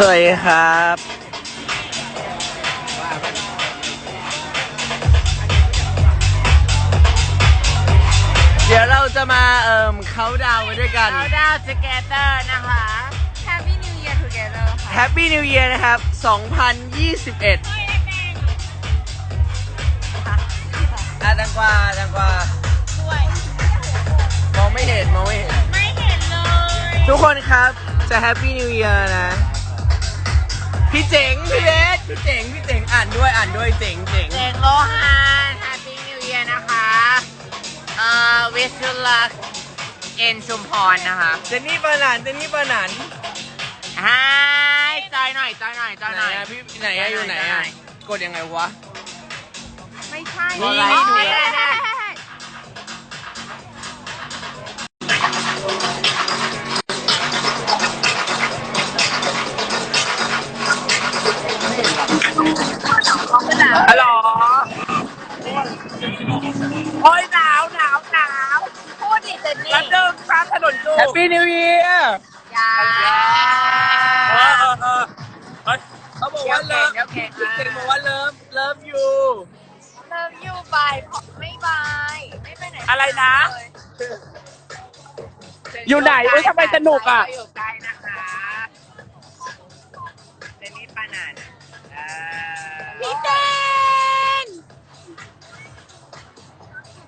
สวัสดีครับเดี๋ยวเราจะมาเอ่มเขาดาวไปด้วยกัน เราดาวสเกตเตอร์นะคะ Happy New Year Together ค่ะ Happy New Year นะครับ 2021อะดังกว่าดังกว่าด้วย มองไม่เห็น มองไม่เห็น ไม่เห็นเลย ทุกคนครับจะ Happy New Year นะ พี่เจ๋งพี่เบสพี่เจ๋งพี่เจ๋งอ่านด้วยอ่านด้วยเจ๋งเจ๋งเจงโลฮาน Happy New Year นะคะเอ่อ wish you luck in ชุมพรนะคะเจนนี่ปานันเจนนี่ปานันฮายจอยหน่อยจอยหน่อยจอยไหหนน่อยอะพี่ไหนอะอยู่ไหนอะกดยังไงวะ ไม่ใช่นี่อ๋อนี่ดูได้ได้ Happy New Year ยาเออเออเออเฮ้ยเขาบอกว่าเลิฟเดี๋ยวเก่งพี่เดี๋เจ๋ยวเก่งงบอกว่าเลิฟเลิฟยูเลิฟยูบายไม่บาย ไม่ไปไหนอะไรนะ เลยอยู่ไหนเอ้ยทำไมสนุกอะอยู่ใกล้นะคะเจนนี่ปานันพี่เจน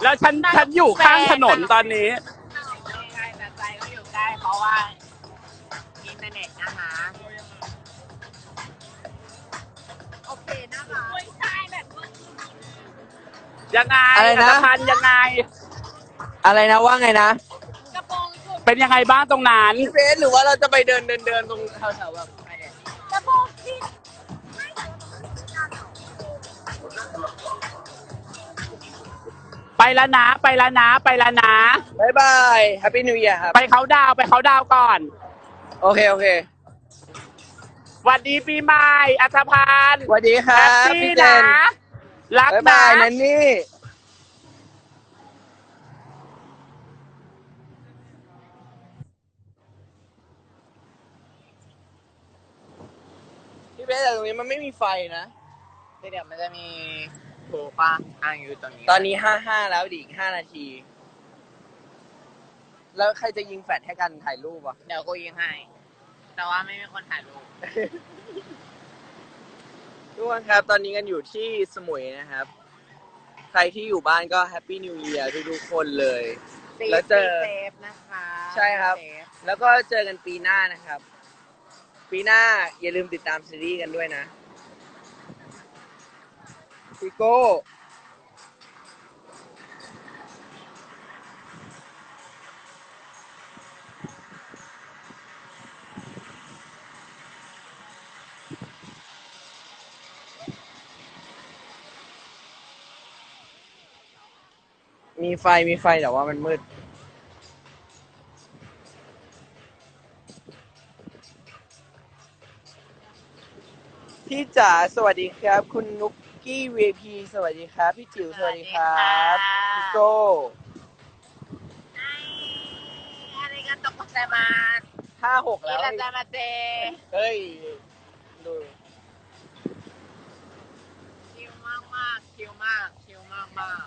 แล้วฉันฉันอยู่ข้างถนนตอนนี้ นเทอร์เน็ตนะคะโอเคนะคะไม่ใช่แบบมึงยังไงอะไรนะธพันธ์ยังไง อะไรนะว่าไงนะกระโปรงสุดเป็นยังไงบ้างตรงนั้นพี่เบสหรือว่าเราจะไปเดินเดินเดินตรงแถวๆแบบกระโปรงที่ไปแล้วนะ ไปแล้วนะ ไปแล้วนะ บายบาย Happy New Year ครับ ไปเขาดาวน์ไปเขาดาวน์ก่อน โอเค โอเคหวันดีปีใหม่อัธพันธ์สวัสดีคแฮรัปบปี้พี่เจนะนรักบายนะบายนันนี่ พี่เบสแต่ตรงนี้มันไม่มีไฟนะ เดี๋ยวมันจะมีโถป้าอ่างอยู่ตรงนี้ตอนนี้ห้าห้าแล้วดิอีกห้านาที แล้วใครจะยิงแฟลชให้กันถ่ายรูปอะ เดี๋ยวกูยิงให้ แต่ว่าไม่มีคนถ่ายรูป ทุกคนครับ ตอนนี้กันอยู่ที่สมุยนะครับ ใครที่อยู่บ้านก็แฮปปี้นิว e ย r ทุกๆคนเลยแล้วเจอเซฟนะคะใช่ครับเซฟแล้วก็เจอกันปีหน้านะครับ ปีหน้าอย่าลืมติดตามซีรีส์กันด้วยนะพี่โก้ มีไฟมีไฟแต่ว่ามันมืด พี่จ๋าสวัสดีครับ คุณนุกกี้วีพีสวัสดีครับ พี่จิ๋วสวัสดีครับพี่โก้อะไรกันตกใจมาห้าหกอีแล้วลาจามาเจเฮ้ยดูชิลมากมากๆชิลมากชิลมากมาก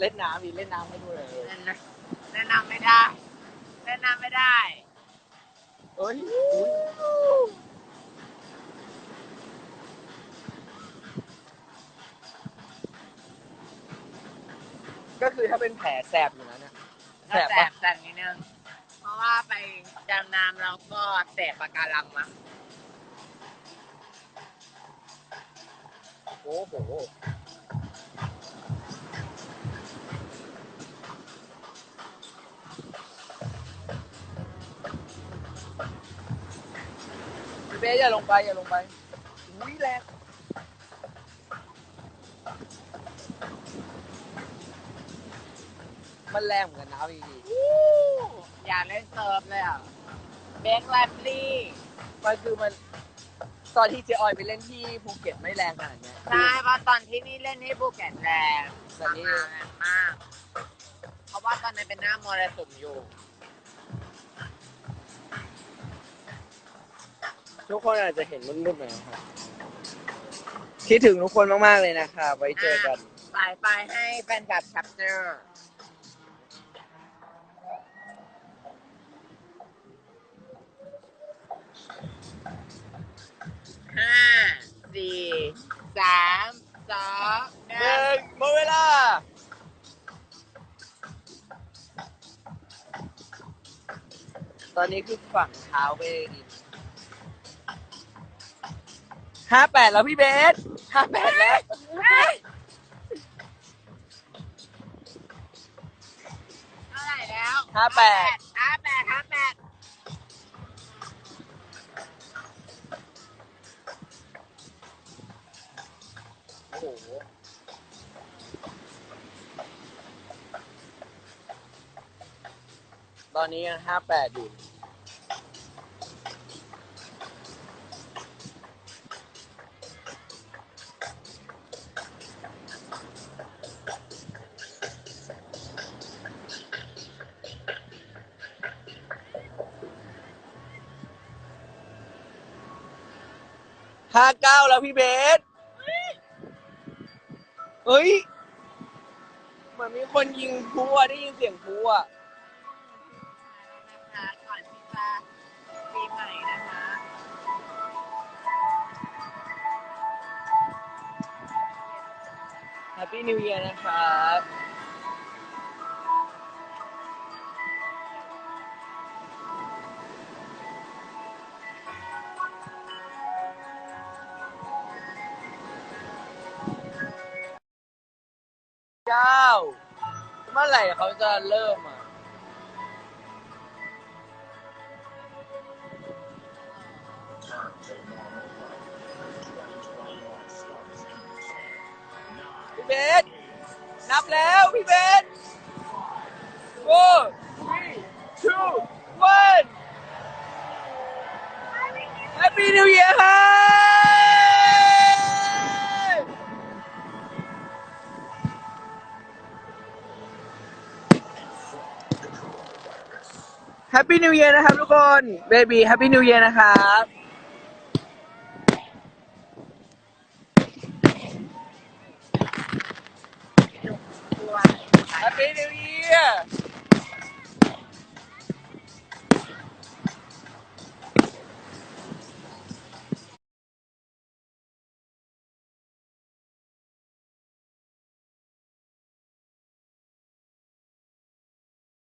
เล่นน้ำอีกเล่นน้ำให้ดูหน่อยๆแนะนำแนะนำไม่ได้ แนะนำไม่ได้ เอ้ยก็คือถ้าเป็นแผลแสบอยู่นะเนี่ยแสก็บแสปะบแสบนิดนึง เพราะว่าไปดำน้ำแล้วก็เสพปะการังมาโอ้โห เบสอย่าลงไปอย่าลงไปอุ้ยแรงมันแรงเหมือนกันนะพี่ดีอยากเล่นเซิร์ฟเลยอะเบคแลบลี่มันคือมันตอนที่เจออยไปเล่นที่ภูเก็ตไม่แรงขนาดเนี้ยใช่เพราะตอนที่นี่เล่นให้ภูเก็ตแรงแต่นี่แรงมาก เพราะว่าตอนนั้นเป็นหน้ามรสุมอยู่ ทุกคนอาจจะเห็นมืดๆหน่อยนะครับคิดถึงทุกคนมากๆเลยนะครับไว้เจอกัน สายไฟให้แฟนคลับแคปเจอร์ห้าสี่สามสองหหนึ่นึ่งงหมดเวลา ตอนนี้คือฝั่งเท้าไปดิน ห้าแปดแล้วพี่เบสห้าแปดแล้ว เท่าไหร่แล้วห้าแปด ห้าแปดห้าแปดโอ้โหตอนนี้ยังห้าแปดอยู่ ห้าเก้าแล้วพี่เบสเฮ้ย เหมือนมีคนยิงพลุอะได้ยินเสียงพลุอะนะคะก่อนที่จะปีใหม่นะคะแฮปปี้นิว e ย r นะครับ เก้า เมื่อไหร่เขาจะเริ่มอะ พี่เบส แฮปปี้นิวเยียร์นะครับทุกคนเบบี้แฮปปี้นิวเยียร์นะครับ